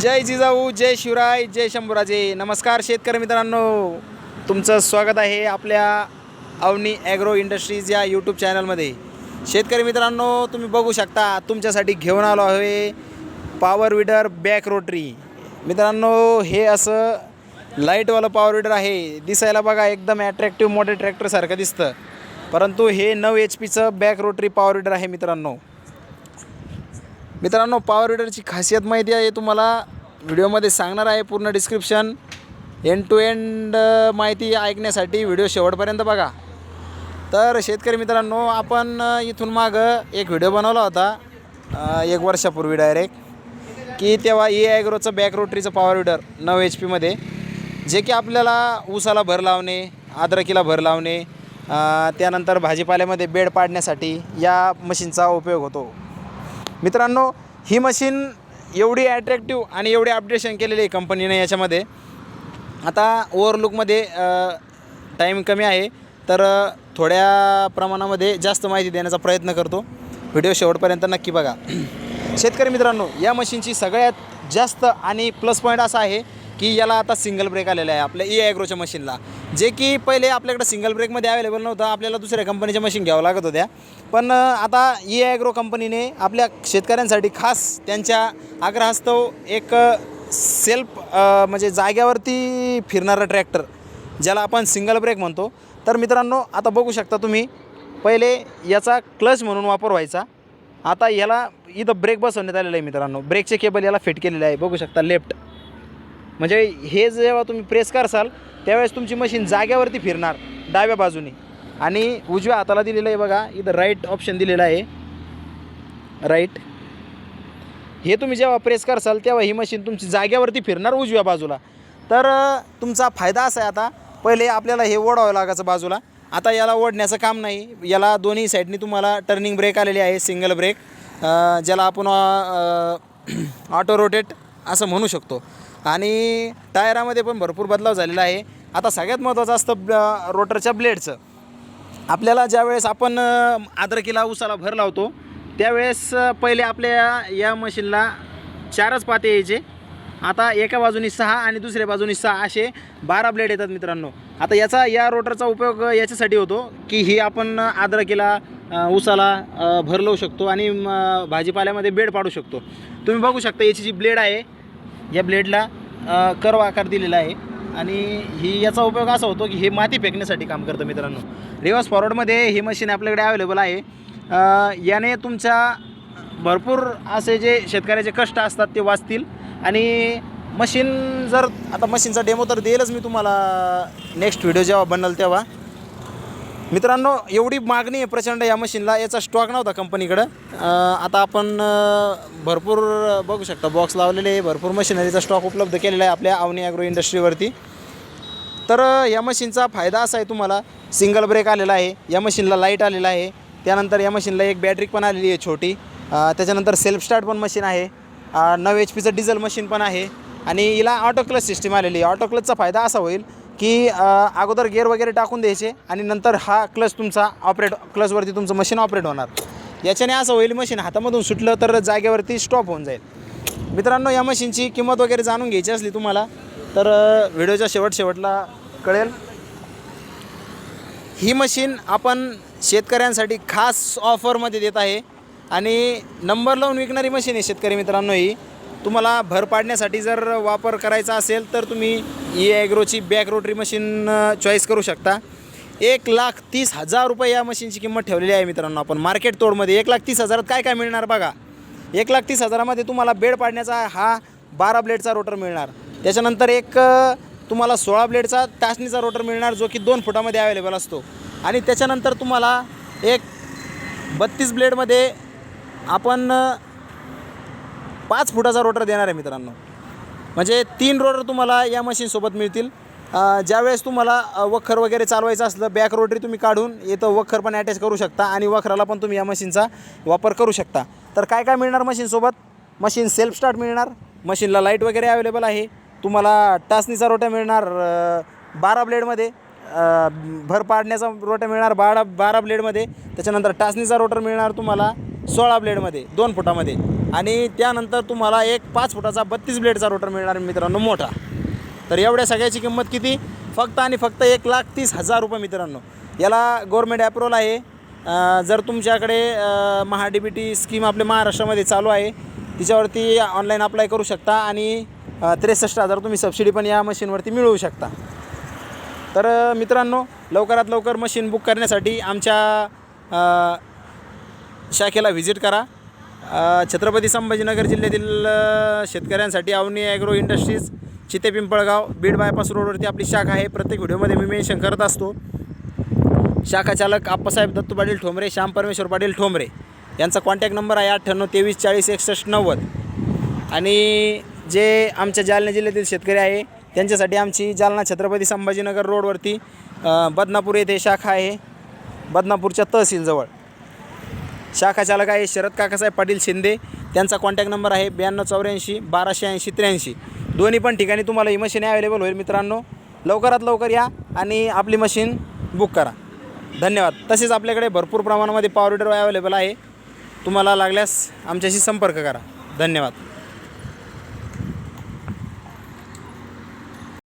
जय जिजाऊ जय शिवराय जय शंभूराजे. नमस्कार शेतकरी मित्रांनो. तुमचं स्वागत आहे आपल्या अवनी ॲग्रो इंडस्ट्रीज या यूट्यूब चॅनलमध्ये. शेतकरी मित्रांनो तुम्ही बघू शकता तुमच्यासाठी घेऊन आलो आहे पॉवर विडर बॅक रोटरी मित्रांनो हे असं लाईटवालं पॉवर विडर आहे. दिसायला बघा एकदम ॲट्रॅक्टिव्ह मोठे ट्रॅक्टरसारखं दिसतं. परंतु हे नऊ एच पीचं बॅक रोटरी पॉवर विडर आहे मित्रांनो. मित्रांनो पॉवर विडरची खासियत माहिती आहे तुम्हाला व्हिडिओमध्ये सांगणार आहे. पूर्ण डिस्क्रिप्शन एंड टू एंड माहिती ऐकण्यासाठी व्हिडिओ शेवटपर्यंत बघा. तर शेतकरी मित्रांनो आपण इथून मागं एक व्हिडिओ बनवला होता एक वर्षापूर्वी डायरेक्ट की तेव्हा ई ॲग्रोचं बॅक रोटरीचं पॉवर विडर नऊ एच पीमध्ये जे की आपल्याला ऊसाला भर लावणे अद्रकीला भर लावणे त्यानंतर भाजीपाल्यामध्ये बेड पाडण्यासाठी या मशीनचा उपयोग होतो. मित्रांनो ही मशीन एवढी ॲट्रॅक्टिव्ह आणि एवढी अपडेशन केलेली आहे कंपनीने याच्यामध्ये. आता ओव्हरलुकमध्ये टाईम कमी आहे तर थोड्या प्रमाणामध्ये जास्त माहिती देण्याचा प्रयत्न करतो. व्हिडिओ शेवटपर्यंत नक्की बघा. शेतकरी मित्रांनो या मशीनची सगळ्यात जास्त आणि प्लस पॉईंट असा आहे की याला आता सिंगल ब्रेक आलेला आहे आपल्या ई ॲग्रोच्या मशीनला जे की पहिले आपल्याकडे सिंगल ब्रेकमध्ये अवेलेबल नव्हतं आपल्याला दुसऱ्या कंपनीच्या मशीन घ्यावं लागत होत्या. पण आता ई ॲग्रो कंपनीने आपल्या शेतकऱ्यांसाठी खास त्यांच्या आग्रहास्तव एक सेल्फ म्हणजे जाग्यावरती फिरणारा ट्रॅक्टर ज्याला आपण सिंगल ब्रेक म्हणतो. तर मित्रांनो आता बघू शकता तुम्ही पहिले याचा क्लच म्हणून वापर व्हायचा. आता याला इथं ब्रेक बसवण्यात आलेलं आहे मित्रांनो. ब्रेकचे केबल याला फिट केलेले आहे. बघू शकता लेफ्ट म्हणजे हे जेव्हा तुम्ही प्रेस करसाल त्यावेळेस तुमची मशीन जाग्यावरती फिरणार डाव्या बाजूने. आणि उजव्या हाताला दिलेलं आहे बघा इथं राईट ऑप्शन दिलेलं आहे. राईट हे तुम्ही जेव्हा प्रेस करसाल तेव्हा ही मशीन तुमची जाग्यावरती फिरणार उजव्या बाजूला. तर तुमचा फायदा असा आहे आता पहिले आपल्याला हे ओढावं लागायचं बाजूला. आता याला ओढण्याचं काम नाही. याला दोन्ही साईडनी तुम्हाला टर्निंग ब्रेक आलेली आहे सिंगल ब्रेक ज्याला आपण ऑटो रोटेट असं म्हणू शकतो. आणि टायरामध्ये पण भरपूर बदलाव झालेला आहे. आता सगळ्यात महत्त्वाचं असतं रोटरच्या ब्लेडचं. आपल्याला ज्यावेळेस आपण आदरकीला उसाला भर लावतो त्यावेळेस पहिले आपल्या या मशीनला चारच पाते यायचे. आता एका बाजूनी सहा आणि दुसऱ्या बाजूनी सहा असे बारा ब्लेड येतात मित्रांनो. आता याचा या रोटरचा उपयोग याच्यासाठी होतो की ही आपण आद्रकीला उसाला भर लावू शकतो आणि भाजीपाल्यामध्ये बेड पाडू शकतो. तुम्ही बघू शकता याची जी ब्लेड आहे या ब्लेडला कर्व आकार दिलेला आहे. आणि ही याचा उपयोग असा होतो की हे माती फेकण्यासाठी काम करतं मित्रांनो. रिवर्स फॉरवर्डमध्ये ही मशीन आपल्याकडे अवेलेबल आहे. याने तुमच्या भरपूर असे जे शेतकऱ्याचे कष्ट असतात ते वाचतील. आणि मशीन जर आता मशीनचा डेमो तर देईलच मी तुम्हाला नेक्स्ट व्हिडिओ जेव्हा बनल तेव्हा. मित्रांनो एवढी मागणी आहे प्रचंड या मशीनला. याचा स्टॉक नव्हता कंपनीकडं आता आपण भरपूर बघू शकता बॉक्स लावलेले आहे. भरपूर मशिनरीचा स्टॉक उपलब्ध केलेला आहे आपल्या अवनी ॲग्रो इंडस्ट्रीवरती तर या मशीनचा फायदा असा आहे तुम्हाला. सिंगल ब्रेक आलेला आहे. या मशीनला लाइट आलेला आहे. त्यानंतर या मशीनला एक बॅटरी पण आलेली आहे छोटी. त्याच्यानंतर सेल्फ स्टार्ट पण मशीन आहे. नऊ एच पीचं डिझेल मशीन पण आहे. आणि हिला ऑटो क्लच सिस्टीम आलेली आहे. ऑटो क्लचचा फायदा असा होईल की अगोदर गेअर वगैरे टाकून द्यायचे आणि नंतर हा क्लच तुमचा ऑपरेट क्लचवरती तुमचं मशीन ऑपरेट होणार. याच्याने असं होईल मशीन हातामधून सुटलं तर जागेवरती स्टॉप होऊन जाईल. मित्रांनो या मशीनची किंमत वगैरे जाणून घ्यायची असली तुम्हाला तर व्हिडिओच्या शेवट शेवटला कळेल. ही मशीन आपण शेतकऱ्यांसाठी खास ऑफरमध्ये देत आहे. आणि नंबर लावून विकणारी मशीन आहे शेतकरी मित्रांनो ही. तुम्हाला भर पाडण्यासाठी जर वापर करायचा असेल तर तुम्ही ई ॲग्रोची बॅक रोटरी मशीन चॉईस करू शकता. एक लाख तीस हजार रुपये या मशीनची किंमत ठेवलेली आहे मित्रांनो आपण. मार्केट तोडमध्ये एक लाख तीस हजारात काय काय मिळणार बघा. एक लाख तीस हजारामध्ये तुम्हाला बेड पाडण्याचा हा बारा ब्लेडचा रोटर मिळणार. त्याच्यानंतर एक तुम्हाला सोळा ब्लेडचा तासणीचा रोटर मिळणार जो की दोन फुटामध्ये अवेलेबल असतो. आणि त्याच्यानंतर तुम्हाला एक बत्तीस ब्लेडमध्ये आपण पाच फुटाचा रोटर देणार आहे मित्रांनो. म्हणजे तीन रोटर तुम्हाला या मशीनसोबत मिळतील. ज्यावेळेस तुम्हाला वखर वगैरे चालवायचं असलं बॅक रोटरी तुम्ही काढून येतं वखर पण अटॅच करू शकता आणि वखराला पण तुम्ही या मशीनचा वापर करू शकता. तर काय काय मिळणार मशीनसोबत मशीन सेल्फ स्टार्ट मिळणार. मशीनला लाइट वगैरे अवेलेबल आहे. तुम्हाला टाचणीचा रोटा मिळणार बारा ब्लेडमध्ये भर पाडण्याचा रोटा मिळणार बारा बारा ब्लेडमध्ये त्याच्यानंतर टाचणीचा रोटर मिळणार तुम्हाला सोळा ब्लेडमध्ये दोन फुटामध्ये. आणि त्यानंतर तुम्हाला एक पाच फुटाचा बत्तीस ब्लेडचा रोटर मिळणार आहे मित्रांनो मोठा. तर एवढ्या सगळ्याची किंमत किती? फक्त आणि फक्त एक लाख तीस हजार रुपये मित्रांनो. याला गव्हर्मेंट ॲप्रुव्हल आहे. जर तुमच्याकडे Maha D B T scheme आपल्या महाराष्ट्रामध्ये चालू आहे तिच्यावरती ऑनलाईन अप्लाय करू शकता आणि त्रेसष्ट हजार तुम्ही सबसिडी पण या मशीनवरती मिळवू शकता. तर मित्रांनो लवकरात लवकर मशीन बुक करण्यासाठी आमच्या शाखेला व्हिजिट करा. छत्रपती संभाजीनगर जिल्ह्यातील शेतकऱ्यांसाठी Avani agro industries Chite Pimpalgaon Beed bypass रोडवरती आपली शाखा आहे. प्रत्येक व्हिडिओमध्ये मी मेन्शन करत असतो. शाखा चालक आप्पासाहेब दत्तू पाटील ठोंबरे श्याम परमेश्वर पाटील ठोंबरे यांचा कॉन्टॅक्ट नंबर आहे अठ्ठ्याण्णव तेवीस चाळीस एकसष्ट नव्वद. आणि जे आमच्या जालना जिल्ह्यातील शेतकरी आहे त्यांच्यासाठी आमची जालना छत्रपती संभाजीनगर रोडवरती बदनापूर येथे शाखा आहे. बदनापूरच्या तहसीलजवळ. शाखा चालक आहे शरद काकासाहेब पाटील शिंदे. त्यांचा कॉन्टॅक्ट नंबर आहे ब्याण्णव चौऱ्याऐंशी बाराशे ऐंशी त्र्याऐंशी. दोन्ही पण ठिकाणी तुम्हाला ही मशीन अवेलेबल होईल मित्रांनो. लवकरात लवकर या आणि आपली मशीन बुक करा. धन्यवाद. तसेच आपल्याकडे भरपूर प्रमाणामध्ये पॉवर विडर अवेलेबल आहे. तुम्हाला लागल्यास आमच्याशी संपर्क करा. धन्यवाद.